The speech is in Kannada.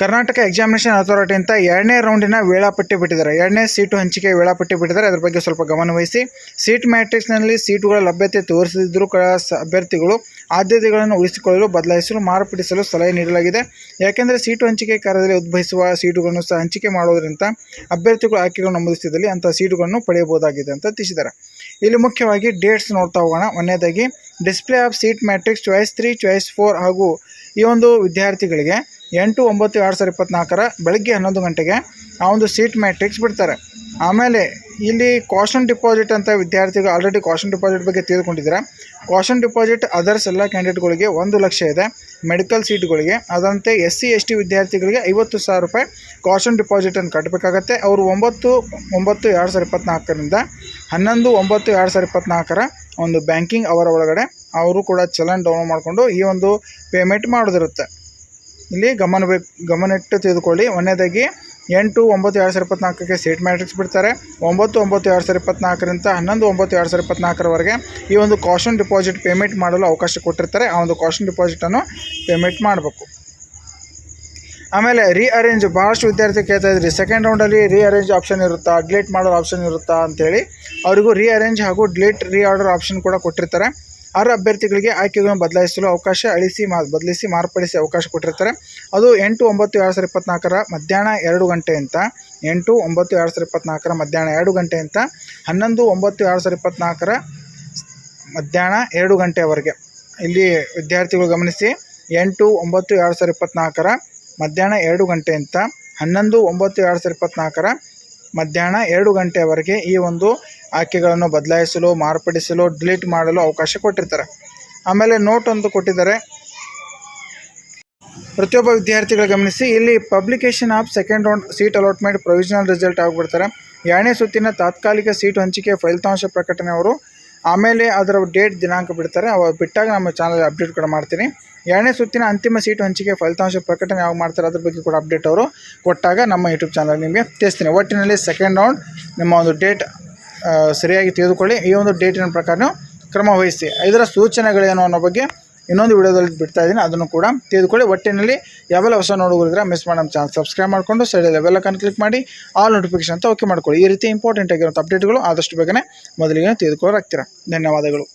ಕರ್ನಾಟಕ ಎಕ್ಸಾಮಿನೇಷನ್ ಅಥಾರಿಟಿ ಅಂತ ಎರಡನೇ ರೌಂಡಿನ ವೇಳಾಪಟ್ಟಿ ಬಿಟ್ಟಿದ್ದಾರೆ. ಎರಡನೇ ಸೀಟು ಹಂಚಿಕೆ ವೇಳಾಪಟ್ಟಿ ಬಿಟ್ಟಿದ್ದಾರೆ. ಅದರ ಬಗ್ಗೆ ಸ್ವಲ್ಪ ಗಮನವಹಿಸಿ ಸೀಟ್ ಮ್ಯಾಟ್ರಿಕ್ಸ್ನಲ್ಲಿ ಸೀಟುಗಳ ಲಭ್ಯತೆ ತೋರಿಸಿದ್ರೂ ಅಭ್ಯರ್ಥಿಗಳು ಆದ್ಯತೆಗಳನ್ನು ಉಳಿಸಿಕೊಳ್ಳಲು, ಬದಲಾಯಿಸಲು ಮಾರ್ಪಡಿಸಲು ಸಲಹೆ ನೀಡಲಾಗಿದೆ. ಯಾಕೆಂದರೆ ಸೀಟು ಹಂಚಿಕೆ ಕಾರ್ಯದಲ್ಲಿ ಉದ್ಭವಿಸುವ ಸೀಟುಗಳನ್ನು ಸಹ ಹಂಚಿಕೆ ಮಾಡೋದರಿಂದ ಅಭ್ಯರ್ಥಿಗಳು ಆಯ್ಕೆಗಳು ನಮೂದಿಸಿದಲ್ಲಿ ಅಂತಹ ಸೀಟುಗಳನ್ನು ಪಡೆಯಬಹುದಾಗಿದೆ ಅಂತ ತಿಳಿಸಿದ್ದಾರೆ. ಇಲ್ಲಿ ಮುಖ್ಯವಾಗಿ ಡೇಟ್ಸ್ ನೋಡ್ತಾ ಹೋಗೋಣ. ಒಂದನೇದಾಗಿ display of seat matrix choice three choice four ಹಾಗೂ ಈ ಒಂದು ವಿದ್ಯಾರ್ಥಿಗಳಿಗೆ ಎಂಟು, ಒಂಬತ್ತು, ಎರಡು ಸಾವಿರದ ಇಪ್ಪತ್ತ್ನಾಲ್ಕರ ಬೆಳಗ್ಗೆ ಹನ್ನೊಂದು ಗಂಟೆಗೆ ಆ ಒಂದು ಸೀಟ್ ಮ್ಯಾಟ್ರಿಕ್ಸ್ ಬಿಡ್ತಾರೆ. ಆಮೇಲೆ ಇಲ್ಲಿ ಕಾಷನ್ ಡಿಪಾಸಿಟ್ ಅಂತ ವಿದ್ಯಾರ್ಥಿಗಳು ಆಲ್ರೆಡಿ ಕಾಶನ್ ಡಿಪಾಸಿಟ್ ಬಗ್ಗೆ ತಿಳಿದುಕೊಂಡಿದ್ದಾರೆ. ಕಾಷನ್ ಡಿಪಾಸಿಟ್ ಅದರ್ಸ್ ಎಲ್ಲ ಕ್ಯಾಂಡಿಡೇಟ್ಗಳಿಗೆ ಒಂದು ಲಕ್ಷ ಇದೆ. ಮೆಡಿಕಲ್ ಸೀಟ್ಗಳಿಗೆ ಅದರಂತೆ ಎಸ್ ಸಿ ಎಸ್ ಟಿ ವಿದ್ಯಾರ್ಥಿಗಳಿಗೆ ಐವತ್ತು ಸಾವಿರ ರೂಪಾಯಿ ಕಾಷನ್ ಡಿಪಾಸಿಟನ್ನು ಕಟ್ಟಬೇಕಾಗತ್ತೆ. ಅವರು ಒಂಬತ್ತು ಒಂಬತ್ತು, ಎರಡು ಸಾವಿರದ ಇಪ್ಪತ್ತ್ನಾಲ್ಕರಿಂದ ಹನ್ನೊಂದು, ಒಂಬತ್ತು, ಎರಡು ಸಾವಿರದ ಇಪ್ಪತ್ತ್ನಾಲ್ಕರ ಒಂದು ಬ್ಯಾಂಕಿಂಗ್ ಅವರ ಒಳಗಡೆ ಅವರು ಕೂಡ ಚಲನ್ ಡೌನ್ಲೋಡ್ ಮಾಡಿಕೊಂಡು ಈ ಒಂದು ಪೇಮೆಂಟ್ ಮಾಡೋದಿರುತ್ತೆ ಇಲ್ಲಿ ಗಮನ ಗಮನಿಟ್ಟು ತೆಗೆದುಕೊಳ್ಳಿ ಒಂದನೇದಾಗಿ, ಎಂಟು, ಒಂಬತ್ತು, ಎರಡು ಸಾವಿರ ಇಪ್ಪತ್ನಾಲ್ಕಕ್ಕೆ ಸೀಟ್ ಮ್ಯಾಟ್ರಿಕ್ಸ್ ಬಿಡ್ತಾರೆ. ಒಂಬತ್ತು ಒಂಬತ್ತು, ಎರಡು ಸಾವಿರ ಇಪ್ಪತ್ನಾಲ್ಕರಿಂದ ಹನ್ನೊಂದು, ಒಂಬತ್ತು, ಎರಡು ಸಾವಿರ ಇಪ್ಪತ್ನಾಲ್ಕರವರೆಗೆ ಈ ಒಂದು ಕಾಷನ್ ಡಿಪಾಸಿಟ್ ಪೇಮೆಂಟ್ ಮಾಡಲು ಅವಕಾಶ ಕೊಟ್ಟಿರ್ತಾರೆ. ಆ ಒಂದು ಕಾಷನ್ ಡಿಪಾಸಿಟನ್ನು ಪೇಮೆಂಟ್ ಮಾಡಬೇಕು. ಆಮೇಲೆ ರೀಅರೇಂಜ್ ಭಾಳಷ್ಟು ವಿದ್ಯಾರ್ಥಿ ಕೇಳ್ತಾ ಇದ್ರಿ. ಸೆಕೆಂಡ್ ರೌಂಡಲ್ಲಿ ರೀಅರೇಂಜ್ ಆಪ್ಷನ್ ಇರುತ್ತಾ? ಡಿಲೀಟ್ ಮಾಡೋ ಆಪ್ಷನ್ ಇರುತ್ತಾ ಅಂತೇಳಿ. ಅವರಿಗೂ ರೀಅರೇಂಜ್ ಹಾಗೂ ಡಿಲೀಟ್ ರೀಆರ್ಡರ್ ಆಪ್ಷನ್ ಕೂಡ ಕೊಟ್ಟಿರ್ತಾರೆ. ಆರು ಅಭ್ಯರ್ಥಿಗಳಿಗೆ ಆಯ್ಕೆಗಳನ್ನು ಬದಲಾಯಿಸಲು ಅವಕಾಶ ಅಳಿಸಿ ಮಾ, ಬದಲಿಸಿ ಮಾರ್ಪಡಿಸಿ ಅವಕಾಶ ಕೊಟ್ಟಿರ್ತಾರೆ. ಅದು ಎಂಟು ಒಂಬತ್ತು ಎರಡು ಸಾವಿರದ ಇಪ್ಪತ್ನಾಲ್ಕರ ಮಧ್ಯಾಹ್ನ ಎರಡು ಗಂಟೆಯಿಂದ ಎಂಟು ಒಂಬತ್ತು ಎರಡು ಸಾವಿರದ ಇಪ್ಪತ್ತ್ನಾಲ್ಕರ ಮಧ್ಯಾಹ್ನ ಎರಡು ಗಂಟೆಯಿಂದ ಹನ್ನೊಂದು ಒಂಬತ್ತು ಎರಡು ಸಾವಿರದ ಇಪ್ಪತ್ನಾಲ್ಕರ ಮಧ್ಯಾಹ್ನ ಎರಡು ಗಂಟೆವರೆಗೆ. ಇಲ್ಲಿ ವಿದ್ಯಾರ್ಥಿಗಳು ಗಮನಿಸಿ, ಎಂಟು ಒಂಬತ್ತು ಎರಡು ಸಾವಿರದ ಇಪ್ಪತ್ತ್ನಾಲ್ಕರ ಮಧ್ಯಾಹ್ನ ಎರಡು ಗಂಟೆ ಅಂತ ಹನ್ನೊಂದು ಒಂಬತ್ತು ಎರಡು ಸಾವಿರದ ಇಪ್ಪತ್ನಾಲ್ಕರ ಮಧ್ಯಾಹ್ನ ಎರಡು ಗಂಟೆವರೆಗೆ ಈ ಒಂದು ಆಯ್ಕೆಗಳನ್ನು ಬದಲಾಯಿಸಲು, ಮಾರ್ಪಡಿಸಲು, ಡಿಲೀಟ್ ಮಾಡಲು ಅವಕಾಶ ಕೊಟ್ಟಿರ್ತಾರೆ. ಆಮೇಲೆ ನೋಟ್ ಒಂದು ಕೊಟ್ಟಿದ್ದಾರೆ. ಪ್ರತಿಯೊಬ್ಬ ವಿದ್ಯಾರ್ಥಿಗಳು ಗಮನಿಸಿ, ಇಲ್ಲಿ publication of second round seat allotment provisional result ಆಗಿಬಿಡ್ತಾರೆ. ಎರಡನೇ ಸುತ್ತಿನ ತಾತ್ಕಾಲಿಕ ಸೀಟ್ ಹಂಚಿಕೆ ಫಲಿತಾಂಶ ಪ್ರಕಟಣೆ ಅವರು. ಆಮೇಲೆ ಅದರ ಡೇಟ್ ದಿನಾಂಕ ಬಿಡ್ತಾರೆ. ಅವಾಗ ಬಿಟ್ಟಾಗ ನಮ್ಮ ಚಾನಲ್ ಅಪ್ಡೇಟ್ ಕೂಡ ಮಾಡ್ತೀನಿ. ಎರಡನೇ ಸುತ್ತಿನ ಅಂತಿಮ ಸೀಟ್ ಹಂಚಿಕೆ ಫಲಿತಾಂಶ ಪ್ರಕಟಣೆ ಯಾವಾಗ ಮಾಡ್ತಾರೆ ಅದ್ರ ಬಗ್ಗೆ ಕೂಡ ಅಪ್ಡೇಟ್ ಅವರು ಕೊಟ್ಟಾಗ ನಮ್ಮ ಯೂಟ್ಯೂಬ್ ಚಾನಲ್ ನಿಮಗೆ ತಿಳಿಸ್ತೀನಿ. ಒಟ್ಟಿನಲ್ಲಿ ಸೆಕೆಂಡ್ ರೌಂಡ್ ನಿಮ್ಮ ಒಂದು ಡೇಟ್ ಸರಿಯಾಗಿ ತೆಗೆದುಕೊಳ್ಳಿ. ಈ ಒಂದು ಡೇಟಿನ ಪ್ರಕಾರ ನೀವು ಕ್ರಮ ವಹಿಸಿ. ಇದರ ಸೂಚನೆಗಳೇನು ಅನ್ನೋ ಬಗ್ಗೆ ಇನ್ನೊಂದು ವಿಡಿಯೋದಲ್ಲಿ ಬಿಡ್ತಾ ಇದ್ದೀನಿ. ಅದನ್ನು ಕೂಡ ತೆಗೆದುಕೊಳ್ಳಿ. ಒಟ್ಟಿನಲ್ಲಿ ಯಾವೆಲ್ಲ ಹೊಸ ನೋಡುಗರಿದ್ರೆ ಮಿಸ್ ಮಾಡಿ ನಮ್ಮ ಚಾನಲ್ ಸಬ್ಸ್ಕ್ರೈಬ್ ಮಾಡಿಕೊಂಡು ಸೈಡಲ್ಲಿ ಕನ್ ಕ್ಲಿಕ್ ಮಾಡಿ ಆಲ್ ನೋಟಿಫಿಕೇಶನ್ ಅಂತ ಓಕೆ ಮಾಡ್ಕೊಳ್ಳಿ. ಈ ರೀತಿ ಇಂಪಾರ್ಟೆಂಟ್ ಆಗಿರುವಂಥ ಅಪ್ಡೇಟ್ಗಳು ಆದಷ್ಟು ಬೇಗನೆ ಮೊದಲಿಗೆ ತಿಳಿದುಕೊಳ್ಳೋರಾಗ್ತೀರಾ ಧನ್ಯವಾದಗಳು.